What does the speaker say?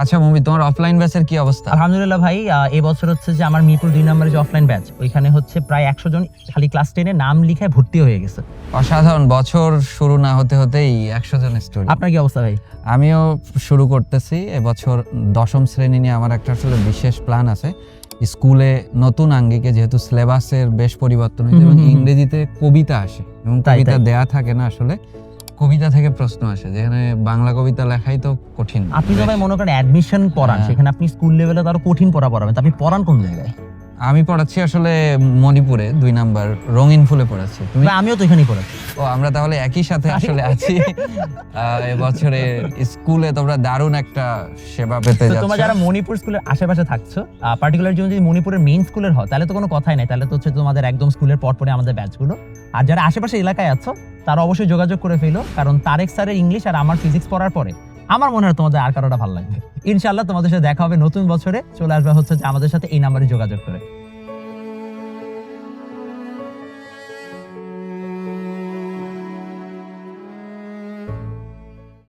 আচ্ছা মমি তোমার অফলাইন ব্যাচের কি অবস্থা? আলহামদুলিল্লাহ ভাই আহ, এই বছর হচ্ছে যে আমার মিরপুর দুই নম্বরের যে অফলাইন ব্যাচ ওইখানে হচ্ছে প্রায় একশো জন খালি ক্লাস টেনে নাম লিখায় ভর্তি হয়ে গেছে। অসাধারণ বছর শুরু না হতে হতেই একশো জন স্টুডেন্ট আপনার কি অবস্থা ভাই? আমিও শুরু করতেছি এবছর দশম শ্রেণি নিয়ে আমার একটা আসলে বিশেষ প্ল্যান আছে। স্কুলে নতুন আঙ্গিকে যেহেতু সিলেবাসের বেশ পরিবর্তন হয়েছে এবং। ইংরেজিতে কবিতা আসে এবং কবিতা। দেয়া থাকে না আসলে। কবিতা থেকে প্রশ্ন আসে যেখানে বাংলা কবিতা লেখাই তো কঠিন আপনি সবাই মনে করেন অ্যাডমিশন পড়ান হ্যাঁ। সেখানে আপনি স্কুল লেভেলে তো আরও কঠিন পড়া পড়াবেন আপনি পড়ান কোন জায়গায় আমি পড়াচ্ছি আসলে মণিপুরে দুই নাম্বার রঙিন ফুলে পড়াচ্ছি। তুমি? আমিও তো এখানেই পড়াচ্ছি। ও আমরা তাহলে একই সাথে আসলে আছি। আহ, এবছরে স্কুলে তোমরা দারুণ একটা সেবা পেতে তো তোমরা যারা মণিপুর স্কুলের আশেপাশে থাকছো পার্টিকুলার যদি মণিপুরের মেইন স্কুলের হয় তাহলে তো কোনো কথাই নাই। তাহলে তো হচ্ছে তোমাদের একদম স্কুলের পর পরে আমাদের ব্যাচগুলো আর যারা আশেপাশে এলাকায় আছো তারা অবশ্যই যোগাযোগ করে ফেলো কারণ তারেক স্যারের ইংলিশ আর আমার ফিজিক্স পড়ার পরে আমার মনে হয় তোমাদের আর কারোটা ভালো লাগবে। ইনশাল্লাহ তোমাদের সাথে দেখা হবে নতুন বছরে। চলে আসবে হচ্ছে যে আমাদের সাথে এই নাম্বারে যোগাযোগ করে।